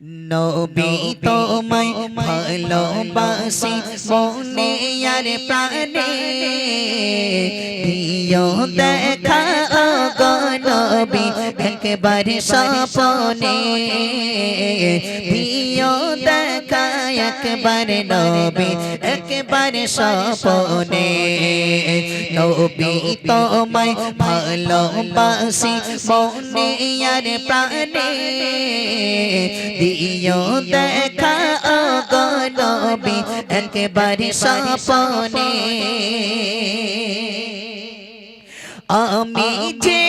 নবী তোমায় ভালোবাসি মনে আর প্রাণে দিও দেখা গো নবী একবারে স্বপনে দিও দেখা একবারে নবী একবারে স্বপনে নবী তোমায় ভালোবাসি মনে আর প্রাণে দিও দেখা নবী একবারে স্বপনে আমি যে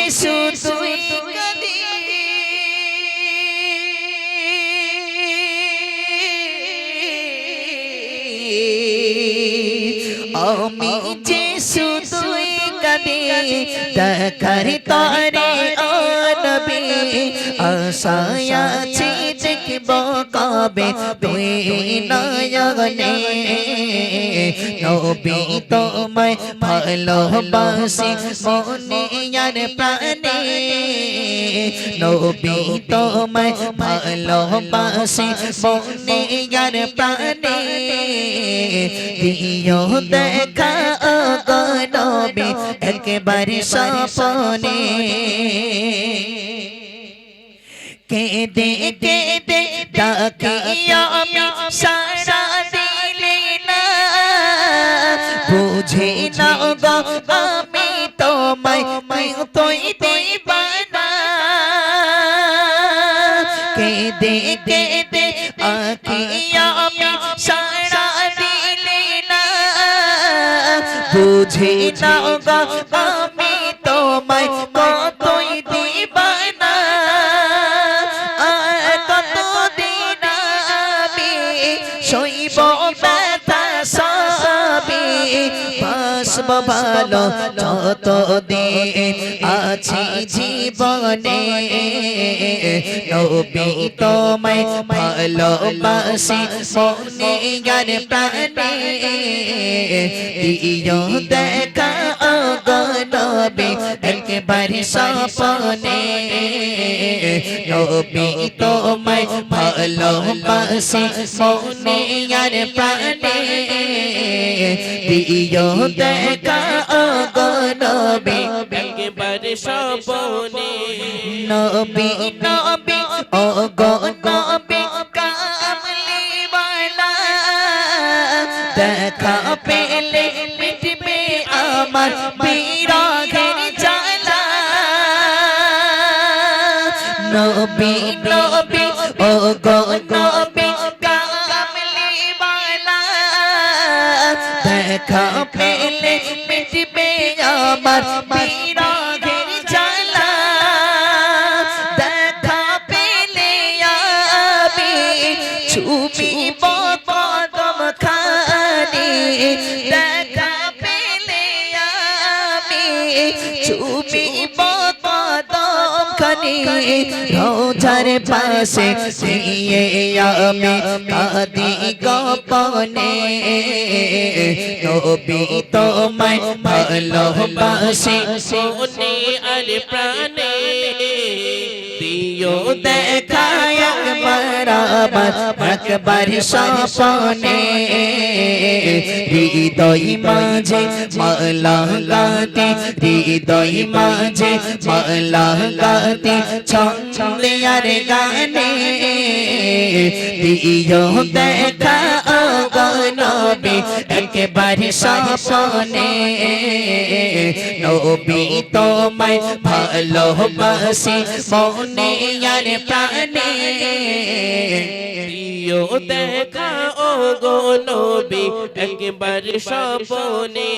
আমি যে শুধুই কবি দেখার তরে ও আশায় আছি। কবে তুই নয়নে। নবী তোমায় ভালোবাসি মনে আর প্রাণে। নবী তোমায় ভালোবাসি মনে আর প্রাণে। দিও দেখা নবী, একেবারে স্বপনে। কেঁদে কেঁদে ডাকিয়া আমি সারা দিলে না বুঝে না গো আমি তোমায় তুই দিবানা কেঁদে কেঁদে আখিয়া আমি সারা দিলে না বুঝে না গো আমি ভালো যতদিন আছি জীবনে নবী তোমায় ভালোবাসি মনে গান প্রাণে দিও দেখা নবী একেবারে স্বপনে। নবী তোমায় ভালোবাসি মনে আর প্রাণে। দিও দেখা গো নবী একেবারে স্বপনে। নবী নবী, ও গো নবী কামলি বালা। দেখা পেলে আমার বিরাগের জ্বালা। নবী নবী ও গো নবী কামলি বালা। দেখা পেলে মিটবে আমার বিরাগের জ্বালা। দেখা পেলে আমি ছুবি কদম খানি ছুবি কদম খানি, রোজার পাশে দিয়ে আমি কাদি গোপনে। নবী তোমায় ভালোবাসি, মনে আর প্রাণে। দিও দেখা আবার একবার স্বপনে। হৃদয় মাঝে মালা গাতে হৃদয় মাঝে মালা গাতে ছন্দে আর গানে। দিও দেখা গনবে একেবারে স্বপনে নবী তোমায় ভালোবাসি, মনে আর প্রাণে। দিও দেখা ও গো নবী, একেবারে স্বপনে।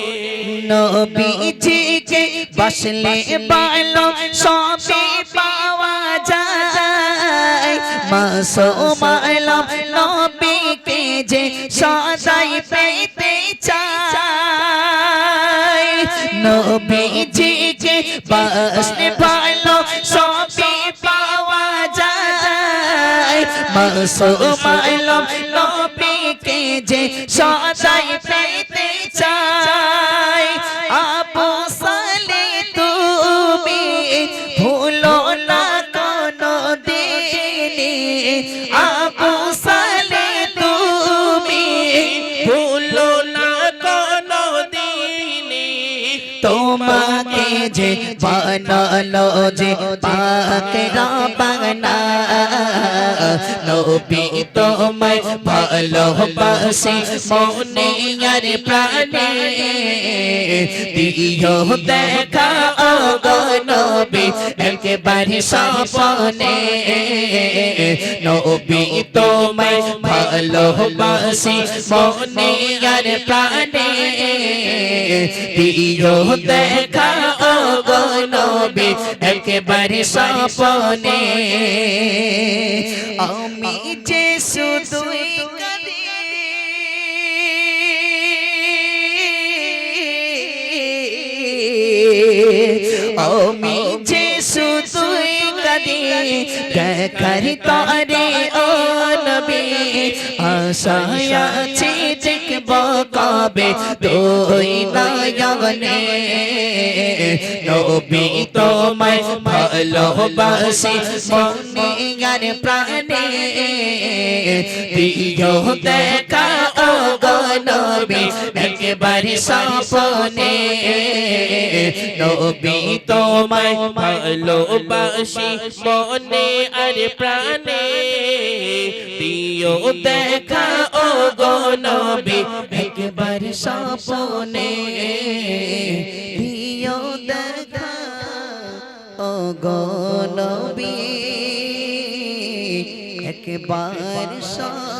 নবীজিকে বসলে বালো সবে পাওয়া যায়। মাসুম আলম নবীকে যে সদাই পেতে নবীজিকে বাসনে বালো সবে পাওয়া যায় মাসুম আলম নবীকে যে সদাই পেতে চায় বানালো যে পাক রাবানা। নবী তোমায় ভালোবাসি মনে আর প্রাণে। দিও দেখা নবী, একেবারে স্বপনে। নবী তোমায় ভালোবাসি মনে আর প্রাণে প্রিয় দেখা গো নবী একেবারে সপনে আমি যে দেখার তরে ও নবী আশায় আছি দেখব কবে তুই নয়নে। নবী তোমায় ভালোবাসি মনে আর প্রাণে। দিও দেখা নবী, একেবারে স্বপনে। নবী তোমায় ভালোবাসি মনে আর প্রাণে। দিও দেখা গো নবী একবার স্বপনে দিও দেখা ও গো নবী একবার স্বপনে